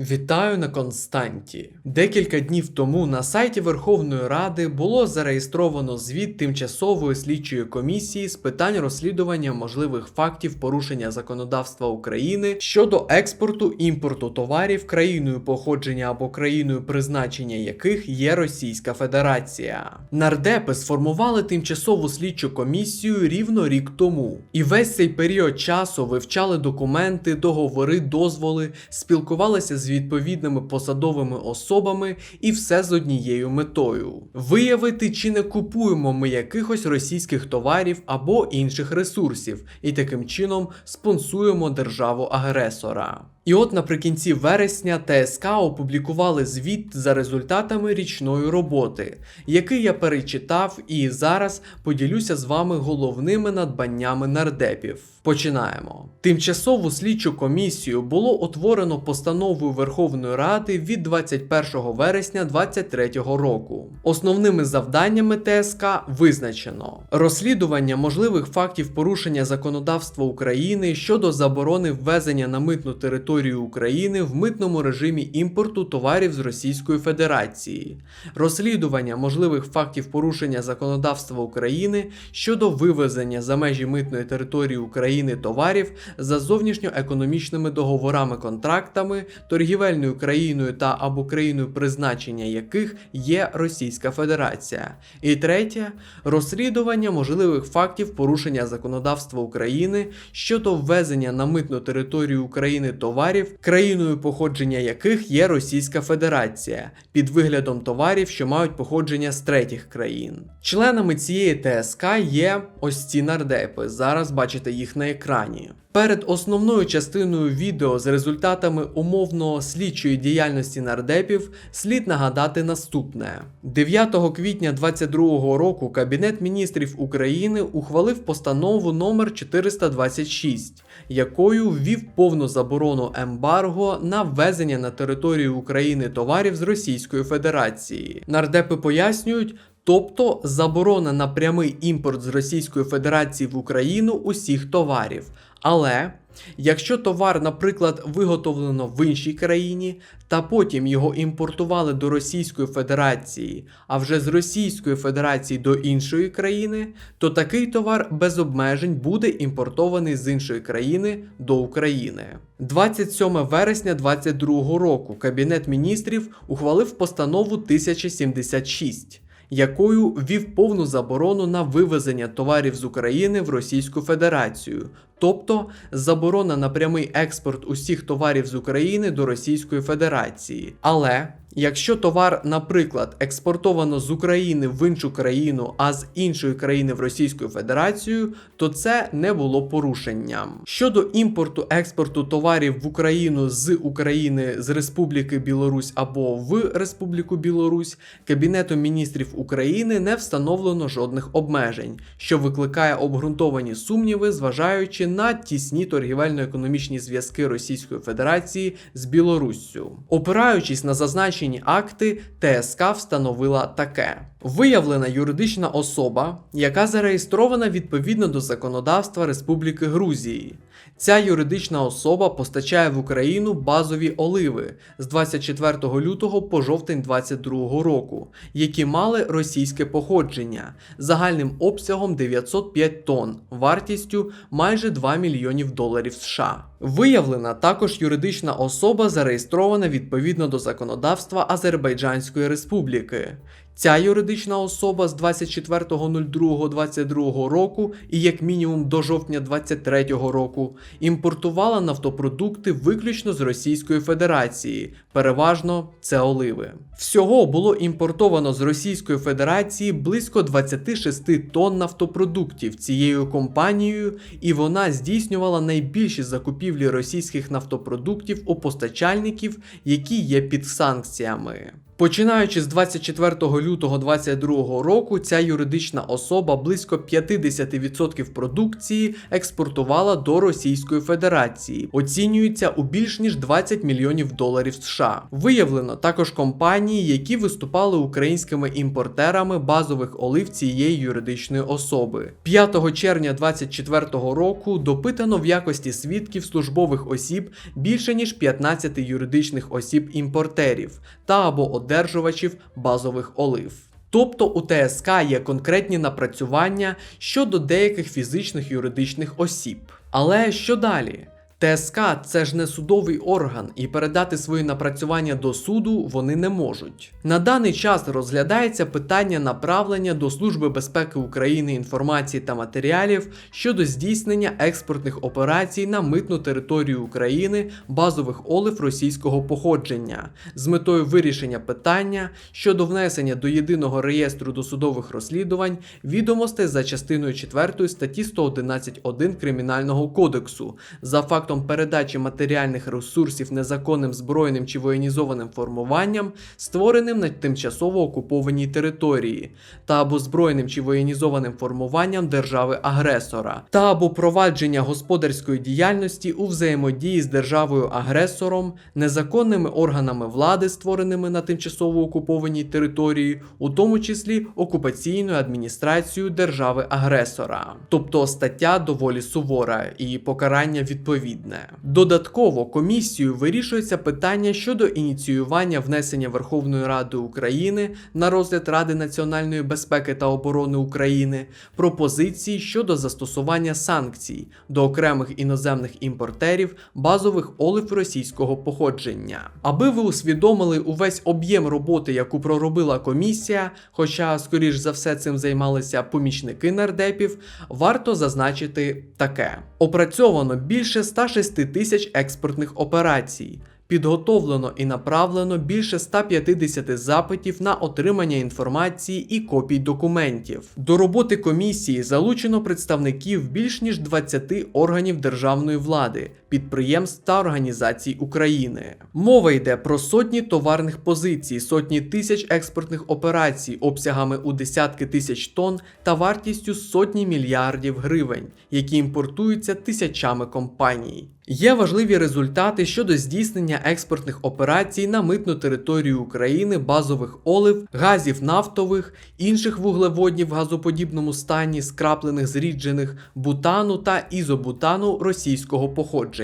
Вітаю на Константі. Декілька днів тому на сайті Верховної Ради було зареєстровано звіт тимчасової слідчої комісії з питань розслідування можливих фактів порушення законодавства України щодо експорту імпорту товарів країною походження або країною призначення яких є Російська Федерація. Нардепи сформували тимчасову слідчу комісію рівно рік тому, і весь цей період часу вивчали документи, договори, дозволи, спілкувалися з відповідними посадовими особами і все з однією метою: виявити, чи не купуємо ми якихось російських товарів або інших ресурсів, і таким чином спонсуємо державу-агресора. І от наприкінці вересня ТСК опублікували звіт за результатами річної роботи, який я перечитав і зараз поділюся з вами головними надбаннями нардепів. Починаємо. Тимчасову слідчу комісію було утворено постановою Верховної Ради від 21 вересня 2023 року. Основними завданнями ТСК визначено розслідування можливих фактів порушення законодавства України щодо заборони ввезення на митну територію України в митному режимі імпорту товарів з Російської Федерації, розслідування можливих фактів порушення законодавства України щодо вивезення за межі митної території України товарів за зовнішньоекономічними договорами контрактами, торгівельною країною та або країною призначення яких є Російська Федерація. І третє розслідування можливих фактів порушення законодавства України щодо ввезення на митну територію України товарів, країною походження яких є Російська Федерація, під виглядом товарів, що мають походження з третіх країн. Членами цієї ТСК є ось ці нардепи. Зараз бачите їх на екрані. Перед основною частиною відео з результатами умовно слідчої діяльності нардепів слід нагадати наступне: 9 квітня 2022 року Кабінет міністрів України ухвалив постанову номер 426, якою ввів повну заборону ембарго на ввезення на територію України товарів з Російської Федерації. Нардепи пояснюють. Тобто заборона на прямий імпорт з Російської Федерації в Україну усіх товарів. Але якщо товар, наприклад, виготовлено в іншій країні, та потім його імпортували до Російської Федерації, а вже з Російської Федерації до іншої країни, то такий товар без обмежень буде імпортований з іншої країни до України. 27 вересня 2022 року Кабінет міністрів ухвалив постанову 1076 якою ввів повну заборону на вивезення товарів з України в Російську Федерацію, тобто заборона на прямий експорт усіх товарів з України до Російської Федерації. Але якщо товар, наприклад, експортовано з України в іншу країну, а з іншої країни в Російську Федерацію, то це не було порушенням. Щодо імпорту експорту товарів в Україну з України з Республіки Білорусь або в Республіку Білорусь, Кабінетом міністрів України не встановлено жодних обмежень, що викликає обґрунтовані сумніви, зважаючи на тісні торгівельно-економічні зв'язки Російської Федерації з Білоруссю. Опираючись на зазначені акти, ТСК встановила таке. Виявлена юридична особа, яка зареєстрована відповідно до законодавства Республіки Грузії. Ця юридична особа постачає в Україну базові оливи з 24 лютого по жовтень 2022 року, які мали російське походження загальним обсягом 905 тонн, вартістю майже 2 мільйонів доларів США. Виявлена також юридична особа, зареєстрована відповідно до законодавства Азербайджанської Республіки. Ця юридична особа з 24.02.22 року і як мінімум до жовтня 2023 року імпортувала нафтопродукти виключно з Російської Федерації, переважно це оливи. Всього було імпортовано з Російської Федерації близько 26 тонн нафтопродуктів цією компанією, і вона здійснювала найбільші закупівлі російських нафтопродуктів у постачальників, які є під санкціями. Починаючи з 24 лютого 2022 року, ця юридична особа близько 50% продукції експортувала до Російської Федерації, оцінюється у більш ніж 20 мільйонів доларів США. Виявлено також компанії, які виступали українськими імпортерами базових олив цієї юридичної особи. 5 червня 2024 року допитано в якості свідків службових осіб більше ніж 15 юридичних осіб імпортерів та або одержувачів базових олив. Тобто у ТСК є конкретні напрацювання щодо деяких фізичних юридичних осіб. Але що далі? ТСК це ж не судовий орган, і передати свої напрацювання до суду вони не можуть. На даний час розглядається питання направлення до Служби безпеки України інформації та матеріалів щодо здійснення експортних операцій на митну територію України базових олив російського походження з метою вирішення питання щодо внесення до єдиного реєстру досудових розслідувань відомостей за частиною 4 статті 111.1 Кримінального кодексу за фактом передачі матеріальних ресурсів незаконним збройним чи воєнізованим формуванням, створеним на тимчасово окупованій території, та або збройним чи воєнізованим формуванням держави-агресора, та або провадження господарської діяльності у взаємодії з державою-агресором, незаконними органами влади, створеними на тимчасово окупованій території, у тому числі окупаційною адміністрацією держави-агресора. Тобто стаття доволі сувора і покарання відповідне. Додатково комісією вирішується питання щодо ініціювання внесення Верховної Ради України на розгляд Ради національної безпеки та оборони України пропозиції щодо застосування санкцій до окремих іноземних імпортерів базових олив російського походження. Аби ви усвідомили увесь об'єм роботи, яку проробила комісія, хоча, скоріш за все, цим займалися помічники нардепів, варто зазначити таке: опрацьовано більше 106 тисяч експортних операцій. Підготовлено і направлено більше 150 запитів на отримання інформації і копій документів. До роботи комісії залучено представників більш ніж 20 органів державної влади, підприємств та організацій України. Мова йде про сотні товарних позицій, сотні тисяч експортних операцій обсягами у десятки тисяч тонн та вартістю сотні мільярдів гривень, які імпортуються тисячами компаній. Є важливі результати щодо здійснення експортних операцій на митну територію України базових олив, газів нафтових, інших вуглеводнів в газоподібному стані, скраплених зріджених, бутану та ізобутану російського походження.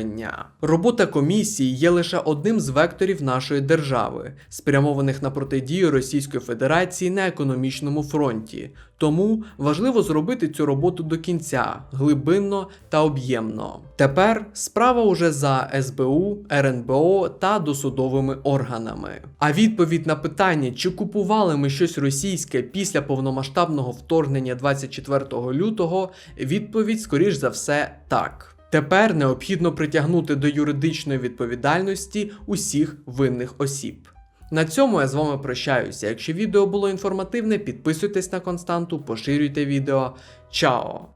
Робота комісії є лише одним з векторів нашої держави, спрямованих на протидію Російської Федерації на економічному фронті. Тому важливо зробити цю роботу до кінця, глибинно та об'ємно. Тепер справа уже за СБУ, РНБО та досудовими органами. А відповідь на питання, чи купували ми щось російське після повномасштабного вторгнення 24 лютого, відповідь, скоріш за все, так. Тепер необхідно притягнути до юридичної відповідальності усіх винних осіб. На цьому я з вами прощаюся. Якщо відео було інформативне, підписуйтесь на константу, поширюйте відео. Чао!